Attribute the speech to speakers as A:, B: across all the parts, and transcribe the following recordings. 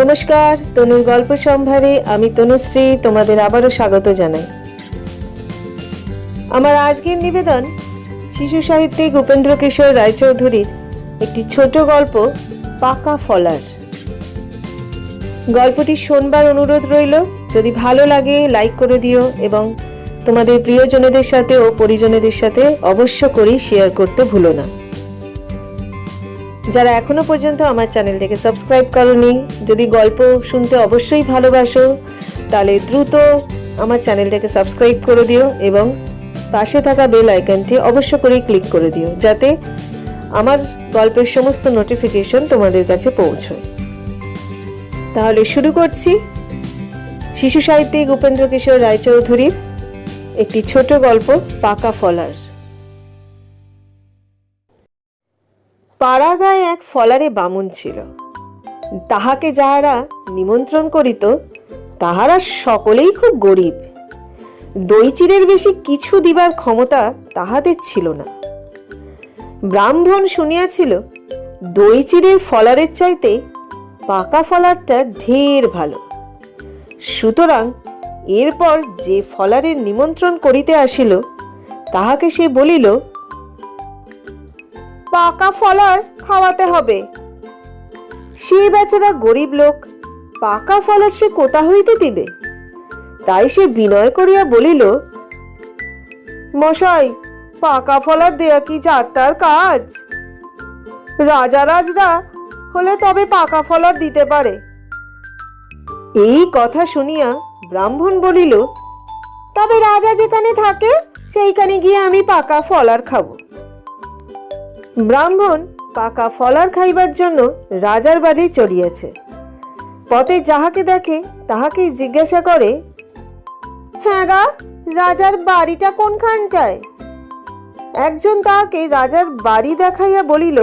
A: নমস্কার, তনুর গল্প সম্ভারে আমি তনুশ্রী, তোমাদের আবারও স্বাগত জানাই। আমার আজকের নিবেদন শিশু সাহিত্যিক উপেন্দ্র কিশোর রায়চৌধুরীর একটি ছোট গল্প, পাকা ফলার। গল্পটি শোনবার অনুরোধ রইল, যদি ভালো লাগে লাইক করে দিও এবং তোমাদের প্রিয়জনদের সাথে ও পরিজনেদের সাথে অবশ্য করেই শেয়ার করতে ভুলো না। যারা এখনও পর্যন্ত আমার চ্যানেলটাকে সাবস্ক্রাইব করনি, যদি গল্প শুনতে অবশ্যই ভালোবাসো, তাহলে দ্রুত আমার চ্যানেলটাকে সাবস্ক্রাইব করে দিও এবং পাশে থাকা বেল আইকনটি অবশ্য করেই ক্লিক করে দিও, যাতে আমার গল্পের সমস্ত নোটিফিকেশন তোমাদের কাছে পৌঁছয়। তাহলে শুরু করছি। শিশু সাহিত্যিক উপেন্দ্র কিশোর রায়চৌধুরীর একটি ছোট গল্প, পাকা ফলার। পাড়াগায় এক ফলারে বামুন ছিল। তাহাকে যাহারা নিমন্ত্রণ করিত, তাহারা সকলেই খুব গরিব। দই চিড়ের বেশি কিছু দিবার ক্ষমতা তাহাদের ছিল না। ব্রাহ্মণ শুনিয়াছিল দই চিড়ের ফলারের চাইতে পাকা ফলারটা ঢের ভালো। সুতরাং এরপর যে ফলারের নিমন্ত্রণ করিতে আসিল, তাহাকে সে বলিল পাকা ফলার খাওয়াতে হবে। সে বেচারা গরিব লোক পাকা ফলার সে কোথা হইতে দিবে? তাই সে বিনয় করিয়া বলিল, মশাই পাকা ফলার দেয়া কি যার কাজ? রাজা রাজরা হলে তবে পাকা ফলার দিতে পারে। এই কথা শুনিয়া ব্রাহ্মণ বলিল, তবে রাজা যেখানে থাকে, সেইখানে গিয়ে আমি পাকা ফলার খাব। ব্রাহ্মণ পাকা ফলার খাইবার জন্য রাজার বাড়ি চড়িয়াছে পথে যাহাকে দেখে তাহাকেই জিজ্ঞাসা করে হ্যাঁ গা, রাজার বাড়িটা কোনখানটায়? একজন তাহাকে রাজার বাড়ি দেখাইয়া বলিল,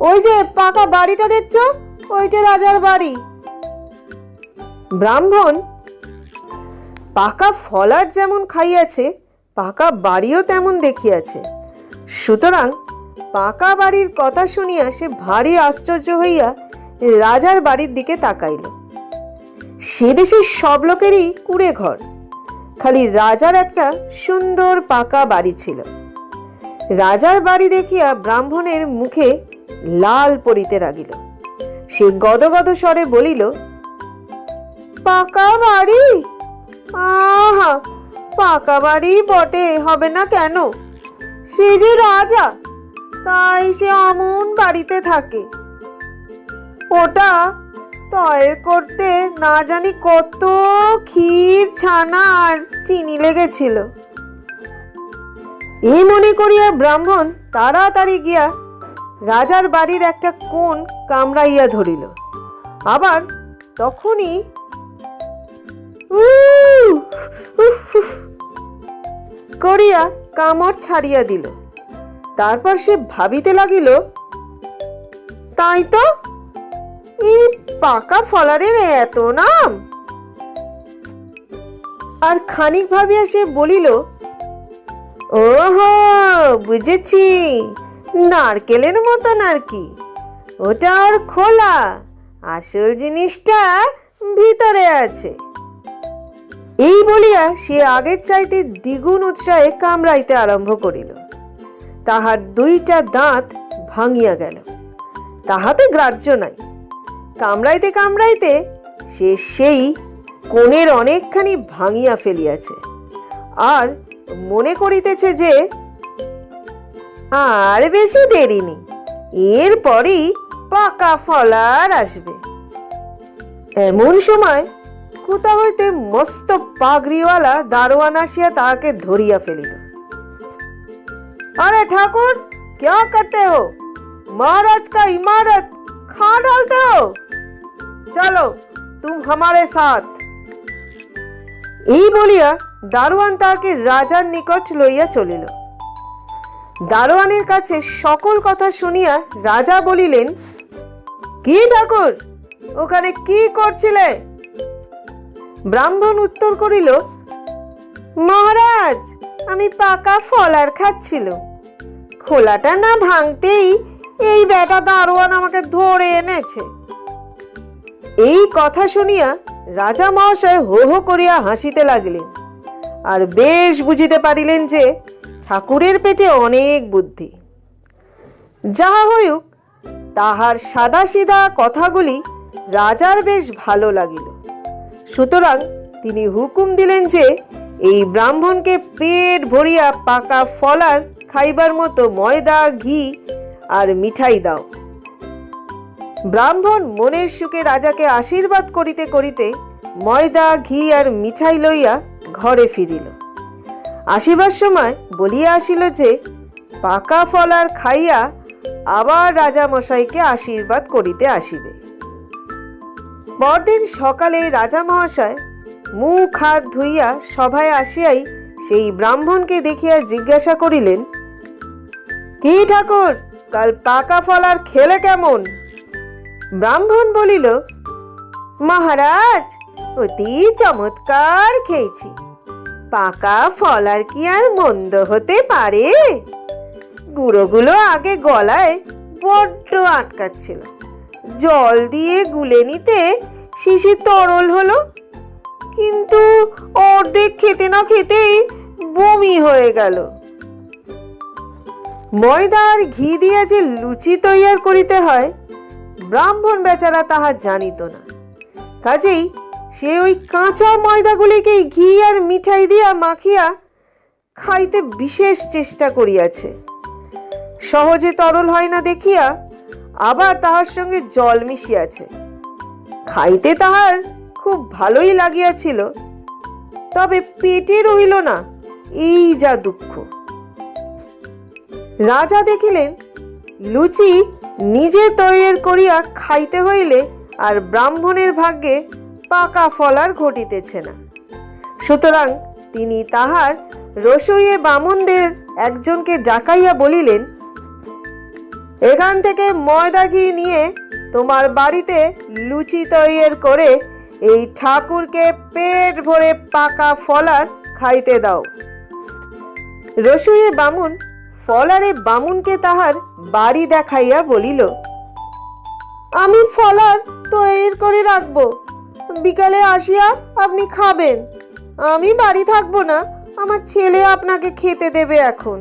A: ওই যে পাকা বাড়িটা দেখছ? ওইটা রাজার বাড়ি। ব্রাহ্মণ, পাকা ফলার যেমন খাইয়াছে, পাকা বাড়িও তেমন দেখিয়াছে। সুতরাং পাকা বাড়ির কথা শুনিয়া সে ভারী আশ্চর্য হইয়া রাজার বাড়ির দিকে তাকাইল। সে দেশের সব লোকেরই কুড়ে ঘর খালি রাজার একটা সুন্দর পাকা বাড়ি ছিল। রাজার বাড়ি দেখিয়া ব্রাহ্মণের মুখে লাল পড়িতে লাগিল সে গদগদ স্বরে বলিল পাকা বাড়ি আহা পাকা বাড়ি বটে, হবে না কেন? সে যে রাজা তাই সে অমন বাড়িতে থাকে। ওটা তয়ের করতে না জানি কত ক্ষীর, ছানা আর চিনি লেগেছিল। এই মনে করিয়া ব্রাহ্মণ তাড়াতাড়ি গিয়া রাজার বাড়ির একটা কোণ কামড়াইয়া ধরিল। আবার তখনই করিয়া কামড় ছাড়িয়া দিল। তারপর সে ভাবিতে লাগিল, তাই তো? এই পাকা ফলারের এত নাম? আর খানিক ভাবিয়া সে বলিল, ওহো, বুঝেছি, নারকেলের মতন আর কি ওটা আর খোলা, আসল জিনিসটা ভিতরে আছে। এই বলিয়া সে আগের চাইতে দ্বিগুণ উৎসাহে কামড়াইতে আরম্ভ করিল। তাহার দুইটা দাঁত ভাঙিয়া গেল। তাহাতে গ্রাহ্য নাই। কামড়াইতে কামড়াইতে সে সেই কোণের অনেকখানি ভাঙিয়া ফেলিয়াছে। আর মনে করিতেছে যে, আর বেশি দেরি নেই এরপরই পাকা ফলার আসবে। এমন সময় কোথা হইতে মস্ত পাগড়িওয়ালা দারোয়ান আসিয়া তাহাকে ধরিয়া ফেলিল। अरे ठाकुर क्या करते हो महाराज का इमारत खा डालते हो चलो तुम हमारे साथ এই বলিয়া দারোয়ান তাহাকে রাজার নিকট লইয়া চলিল দারোয়ানের কাছে সকল কথা শুনিয়া রাজা বলিলেন কি ঠাকুর ওখানে কি করছিলে ব্রাহ্মণ উত্তর করিল মহারাজ আমি পাকা ফলার খাচ্ছিল। খোলাটা না ভাঙতেই এই বেটা দারোয়ান আমাকে ধরে এনেছে। এই কথা শুনিয়া রাজা মহাশয় হো হো করিয়া হাসিতে লাগলেন। আর বেশ বুঝিতে পারিলেন যে ঠাকুরের পেটে অনেক বুদ্ধি। যাহা হইউক, তাহার সাদাসিধা কথাগুলি রাজার বেশ ভালো লাগিল। সুতরাং তিনি হুকুম দিলেন যে এই ব্রাহ্মণকে পেট ভরিয়া পাকা ফলার খাইবার মতো ময়দা, ঘি আর মিঠাই দাও। ব্রাহ্মণ মনের সুখে রাজাকে আশীর্বাদ করিতে করিতে ময়দা, ঘি আর মিঠাই লইয়া ঘরে ফিরিল। আসিবার সময় বলিয়া আসিল যে, পাকা ফল আর খাইয়া আবার রাজা মশাইকে আশীর্বাদ করিতে আসিবে। পরদিন সকালে রাজা মহাশয় মুখ হাত ধুইয়া সভায় আসিয়াই সেই ব্রাহ্মণকে দেখিয়া জিজ্ঞাসা করিলেন, কি ঠাকুর, কাল পাকা ফল আর খেলে কেমন? ব্রাহ্মণ বলিল, মহারাজ, অতি চমৎকার খেয়েছি। পাকা ফল আর কি আর মন্দ হতে পারে? গুঁড়োগুলো আগে গলায় বড্ড আটকাচ্ছিল। জল দিয়ে গুলে নিতে শিশির তরল হলো। কিন্তু অর্ধেক খেতে না খেতেই বমি হয়ে গেল। ময়দা আর ঘি দিয়া যে লুচি তৈয়ার করিতে হয়, ব্রাহ্মণ বেচারা তাহা জানিত না। কাজেই সে ওই কাঁচা ময়দাগুলিকেই ঘি আর মিঠাই দিয়া মাখিয়া খাইতে বিশেষ চেষ্টা করিয়াছে। সহজে তরল হয় না দেখিয়া আবার তাহার সঙ্গে জল মিশিয়াছে। খাইতে তাহার খুব ভালোই লাগিয়াছিল। তবে পেটে রহিল না, এই যা দুঃখ। রাজা দেখিলেন, লুচি নিজে তৈয়ার করিয়া খাইতে হইলে আর ব্রাহ্মণের ভাগ্যে পাকা ফলার ঘটিতেছে না। সুতরাং তিনি তাহার রসইয়ে বামনদের একজনকে ডাকাইয়া বলিলেন, এখান থেকে ময়দা ঘি নিয়ে তোমার বাড়িতে লুচি তৈয়ার করে এই ঠাকুরকে পেট ভরে পাকা ফলার খাইতে দাও। রসুয়ে বামুন ফলারে বামুনকে তাহার বাড়ি দেখাইয়া বলিল, আমি ফলার তৈরি করে রাখব। বিকালে আসিয়া আপনি খাবেন। আমি বাড়ি থাকব না, আমার ছেলে আপনাকে খেতে দেবে এখন।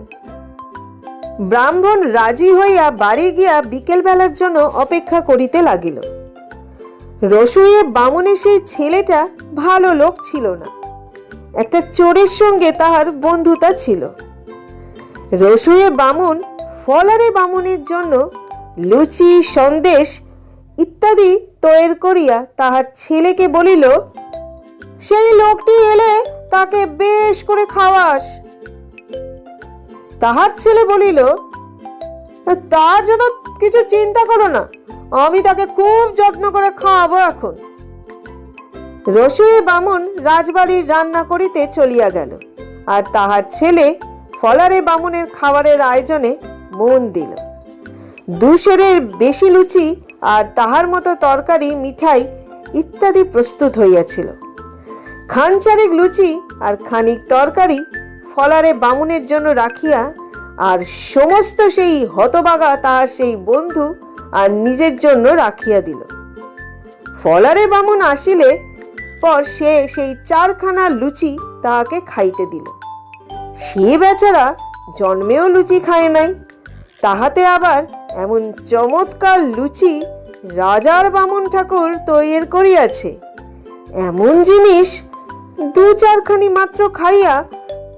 A: ব্রাহ্মণ রাজি হইয়া বাড়ি গিয়া বিকেলবেলার জন্য অপেক্ষা করিতে লাগিল। রসুইয়ে বামুনের সেই ছেলেটা ভালো লোক ছিল না। একটা চোরের সঙ্গে তাহার বন্ধুতা ছিল। রসুয়ে বামুন, ফলারে বামুনের জন্য লুচি, সন্দেশ ইত্যাদি তৈরি করিয়া তাহার ছেলেকে বলিল, সেই লোকটি এলে তাকে বেশ করে খাওয়াস। তাহার ছেলে বলিল, তার জন্য কিছু চিন্তা করো না। আমি তাকে খুব যত্ন করে খাওয়াবো এখন। রসুয়ে বামুন রাজবাড়ির রান্না করিতে চলিয়া গেল, আর তাহার ছেলে ফলারে বামুনের খাবারের আয়োজনে মন দিল। দুশেরের বেশি লুচি আর তাহার মতো তরকারি, মিঠাই ইত্যাদি প্রস্তুত হইয়াছিল। খানচারিক লুচি আর খানিক তরকারি ফলারে বামুনের জন্য রাখিয়া, আর সমস্ত সেই হতবাগা তাহার সেই বন্ধু আর নিজের জন্য রাখিয়া দিল। ফলারে বামুন আসিলে পর সে সেই চারখানা লুচি তাহাকে খাইতে দিল। সে বেচারা জন্মেও লুচি খায় নাই, তাহাতে আবার এমন চমৎকার লুচি রাজার বামুন ঠাকুর তৈরি করিয়াছে। এমন জিনিস দু চারখানি মাত্র খাইয়া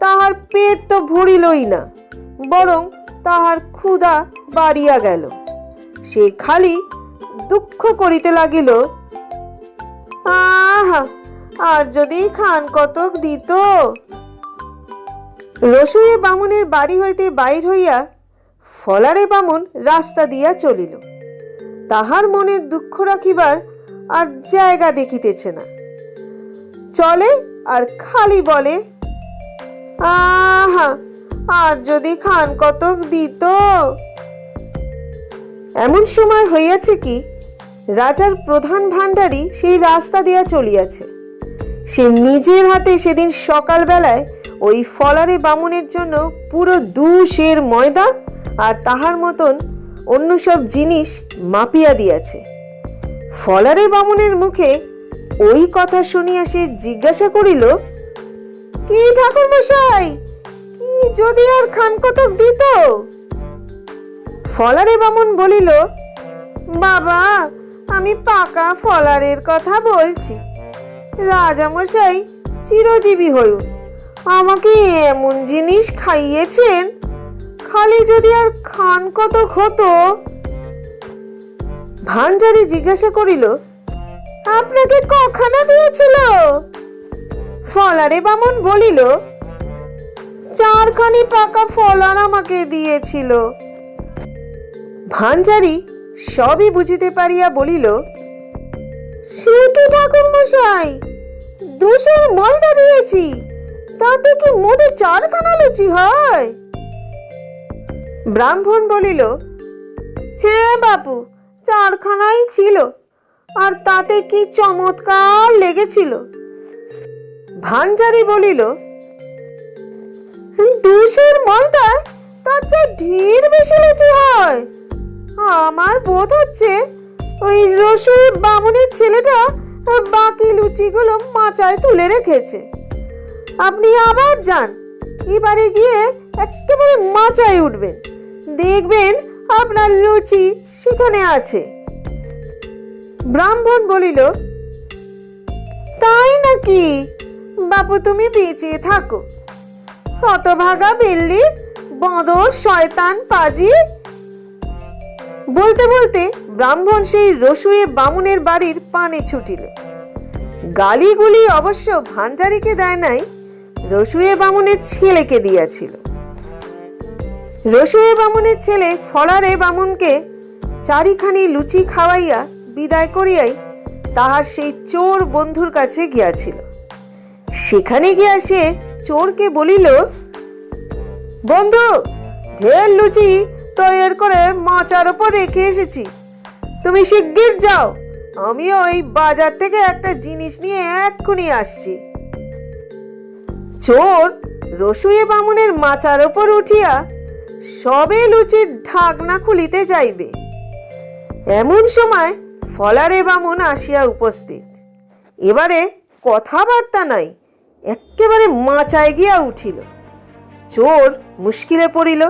A: তাহার পেট তো ভরিলই না, বরং তাহার ক্ষুধা বাড়িয়া গেল। সে খালি দুঃখ করিতে লাগিল। আহা, আর যদি খান কতক দিত? রসুয়ে বামুনের বাড়ি হইতে বাইর হইয়া ফলারে বামুন রাস্তা দিয়া চলিল। তাহার মনে দুঃখ রাখিবার আর জায়গা দেখিতেছে না। চলে আর খালি বলে, আহা, আর যদি খান কতক দিত? এমন সময় হইয়াছে কি, রাজার প্রধান ভাণ্ডারী সেই রাস্তা দিয়া চলিয়াছে। সে নিজের হাতে সেদিন সকালবেলায় ওই ফলারে বামুনের জন্য পুরো দু সের ময়দা আর তাহার মতন অন্য সব জিনিস মাপিয়া দিয়াছে। ফলারে বামুনের মুখে ওই কথা শুনিয়া সে জিজ্ঞাসা করিল, কি ঠাকুর মশাই কি যদি আর খান কতক দিত? ফলারে বামুন বলিল, বাবা, আমি পাকা ফলারের কথা বলছি। রাজামশাই চিরজীবী হইন আমাকে এমন জিনিস খাইয়েছেন, খালি যদি আর খান কত হতো? ভাঞ্জারি জিজ্ঞাসা করিল, আপনাকে কখানা দিয়েছিল? ফলারে বামন বলিল, চারখানি পাকা ফলার আমাকে দিয়েছিল। ভাঞ্জারি সবই বুঝিতে পারিয়া বলিল, সে কি ঠাকুর মশাই দুশোর ময়দা দিয়েছি, তাতে কি মোটে চারখানা লুচি হয়? ব্রাহ্মণ বলিল হ্যাঁ বাপু, চারখানাই ছিল, আর তাতে কি চমৎকার লেগেছিল? ভাঞ্জারি বলিল দুশের ময়দায় তার চেয়ে ঢের বেশি লুচি হয়। আমার বোধ হচ্ছে ওই রসুই বামুনের ছেলেটা বাকি লুচিগুলো মাচায় তুলে রেখেছে। আপনি আবার যান। এবারে গিয়ে একেবারে মাচায় উঠবেন। দেখবেন আপনার লুচি সেখানে আছে। ব্রাহ্মণ বলিল, তাই নাকি? বাপু, তুমি বেঁচে থাকো। হতভাগা বিল্লি, বাঁদর, শয়তান, পাজি বলতে বলতে ব্রাহ্মণ সেই রসুয়ে বামুনের বাড়ির পানে ছুটিল। গালিগুলি অবশ্য ভান্ডারিকে দেয় নাই, রসুয়ে বামুনের ছেলেকে দিয়াছিল। রসুয়ে বামুনের ছেলে ফলারে বামুনকে চারিখানি লুচি খাওয়াইয়া বিদায় করিয়াই তাহার সেই চোর বন্ধুর কাছে গিয়াছিল। সেখানে গিয়া সে চোরকে বলিল, বন্ধু, ঢের লুচি তৈরি করে মাচার ওপর রেখে এসেছি। তুমি শিগগির যাও। আমিও ওই বাজার থেকে একটা জিনিস নিয়ে এক্ষুনি আসছি। চোর রসুয়ে বামুনের মাচার ওপর উঠিয়া সবে লুচির ঢাকনা খুলিতে যাইবে। এমন সময় ফলারে বামুন আসিয়া উপস্থিত। এবারে কথাবার্তা নাই একেবারে মাচায় গিয়া উঠিল। চোর মুশকিলে পড়িল।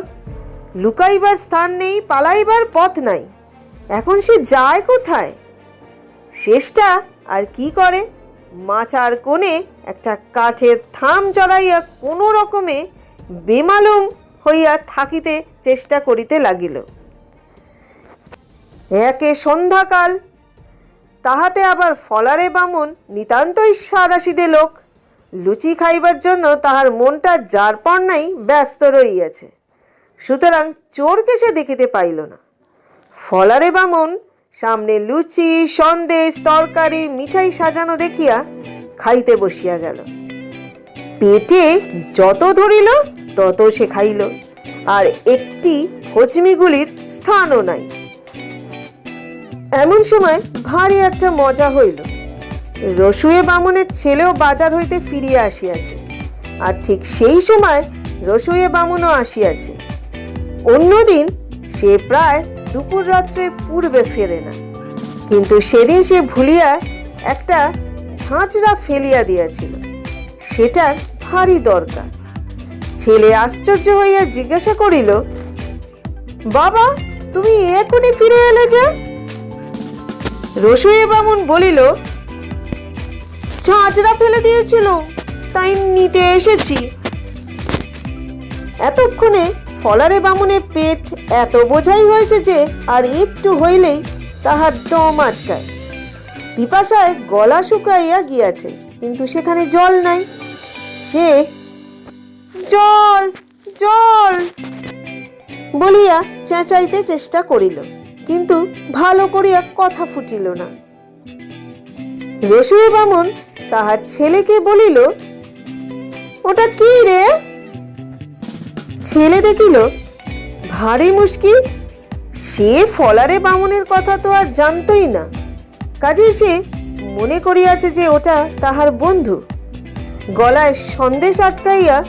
A: লুকাইবার স্থান নেই, পালাইবার পথ নাই। এখন সে যায় কোথায়? শেষটা আর কি করে? মাচার কোণে একটা কাঠের থাম চড়াইয়া কোনো রকমে বেমালুম হইয়া থাকিতে চেষ্টা করিতে লাগিল। একে সন্ধ্যাকাল, তাহাতে আবার ফলারে বামুন নিতান্তই সাদাসিদে লোক। লুচি খাইবার জন্য তাহার মনটা যারপর নাই, ব্যস্ত রইয়াছে। সুতরাং চোরকে সে দেখিতে পাইল না। ফলারে বামন, সামনে লুচি, সন্দেশ, তরকারি, মিঠাই সাজানো দেখিয়া খাইতে বসিয়া গেল। পেটে যত ধরিল, তত সে খাইল, আর একটি হচমিগুলির স্থানও নাই। এমন সময় ভারী একটা মজা হইল। রসুয়ে বামুনের ছেলেও বাজার হইতে ফিরিয়া আসিয়াছে, আর ঠিক সেই সময় রসুয়ে বামুনও আসিয়াছে। অন্যদিন সে প্রায় দুপুর রাত্রের পূর্বে ফেরে না। কিন্তু সেদিন সে ভুলিয়া একটা ঝাঁচড়া ফেলিয়া দিয়াছিল। সেটার ভারী দরকার। ছেলে আশ্চর্য হইয়া জিজ্ঞাসা করিল, বাবা, তুমি এখনই ফিরে এলে যে? রসুয়ে বামুন বলিল ঝাঁচড়া ফেলে দিয়েছিল, তাই নিতে এসেছি। এতক্ষণে ফলারে বামুনের পেট এত বোঝাই হয়েছে যে আর একটু হইলেই তাহার দম আটকায়। পিপাসায় গলা শুকাইয়া গিয়াছে, কিন্তু সেখানে জল নাই। সে জল জল বলিয়া চেঁচাইতে চেষ্টা করিল, কিন্তু ভালো করিয়া কথা ফুটিল না। রসুয়ে বামন তাহার ছেলেকে বলিল, ওটা কি রে? ছেলে দেখিল, ভারী মুশকিল? সে ফলারে বামনের কথা তো আর জানতই না। কাজে সে মনে করিয়াছে যে ওটা তাহার বন্ধু। গলায় সন্দেশ আটকাইয়া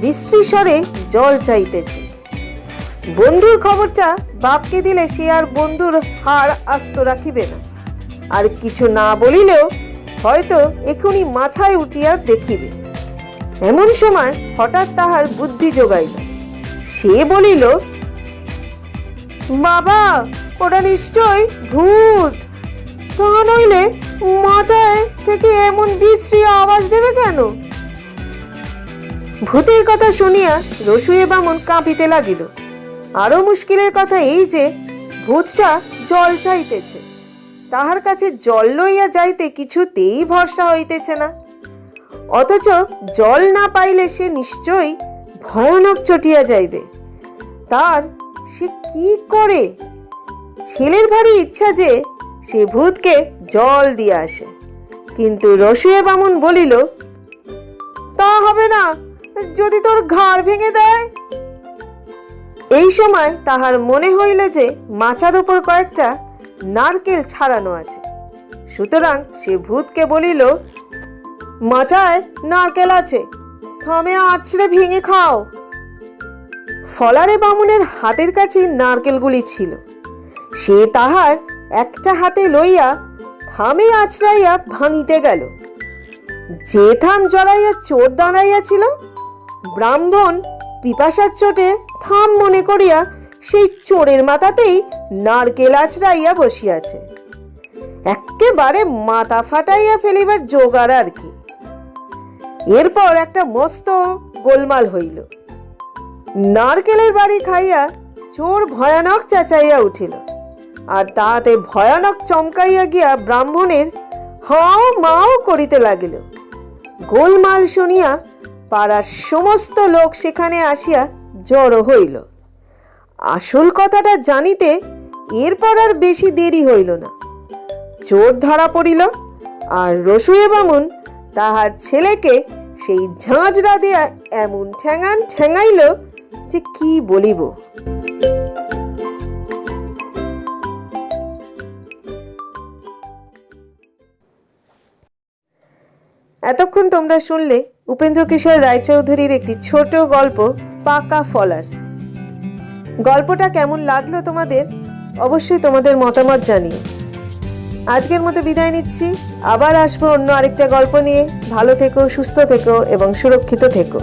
A: বিশ্রী স্বরে জল চাইতেছে। বন্ধুর খবরটা বাপকে দিলে সে আর বন্ধুর হার আস্ত রাখিবে না। আর কিছু না বলিলেও হয়তো এখনই মাথায় উঠিয়া দেখিবে। এমন সময় হঠাৎ তাহার বুদ্ধি জোগাইল সে বলিল, বাবা, ওটা নিশ্চয় ভূত। তা নইলে মাচায় থেকে এমন বিশ্রী আওয়াজ দেবে কেন? ভূতের কথা শুনিয়া রসুয়ে বামন কাঁপিতে লাগিল। আরও মুশকিলের কথা এই যে, ভূতটা জল চাইতেছে। তাহার কাছে জল লইয়া যাইতে কিছুতেই ভরসা হইতেছে না। অথচ জল না পাইলে সে নিশ্চয়ই ভয়ানক চটিয়া যাইবে। তার সে কি করে? ছেলের ভারী ইচ্ছা যে সে ভূতকে জল দিয়ে আসে। কিন্তু রসুয়ে বামুন বলিল, তা হবে না, যদি তোর ঘাড় ভেঙে দেয়? এই সময় তাহার মনে হইল যে মাচার উপর কয়েকটা নারকেল ছাড়ানো আছে। সুতরাং সে ভূতকে বলিল মাচায় নারকেল আছে থামে আছড়ে ভেঙে খাও। ফলারে বামুনের হাতের কাছে নারকেলগুলি ছিল। সে তাহার একটা হাতে লইয়া থামে আছড়াইয়া ভাঙিতে গেল। যে থাম জড়াইয়া চোর দাঁড়াইয়াছিল, ব্রাহ্মণ পিপাসার চোটে থাম মনে করিয়া সেই চোরের মাথাতেই নারকেল আছড়াইয়া বসিয়াছে। একেবারে মাথা ফাটাইয়া ফেলিবার জোগাড় আর কি। এরপর একটা মস্ত গোলমাল হইল। নারকেলের বাড়ি খাইয়া চোর ভয়ানক চেঁচাইয়া উঠিল, আর তাহাতে ভয়ানক চমকাইয়া গিয়া ব্রাহ্মণের হাও মাও করিতে লাগিল। গোলমাল শুনিয়া পাড়ার সমস্ত লোক সেখানে আসিয়া জড়ো হইল। আসল কথাটা জানিতে এরপর আর বেশি দেরি হইল না। চোর ধরা পড়িল, আর রসুয়ে বামুন তাহার ছেলেকে সেই ঝাঁঝরা দিয়া এমন ঠ্যাঙান ঠ্যাঙাইল যে কি বলিব। এতক্ষণ তোমরা শুনলে উপেন্দ্র কিশোর রায়চৌধুরীর একটি ছোট গল্প, পাকা ফলার। গল্পটা কেমন লাগল তোমাদের? অবশ্যই তোমাদের মতামত জানিও। আজকের মতো বিদায় নিচ্ছি। আবার আসব অন্য আরেকটা গল্প নিয়ে। ভালো থেকো, সুস্থ থেকো এবং সুরক্ষিত থেকো।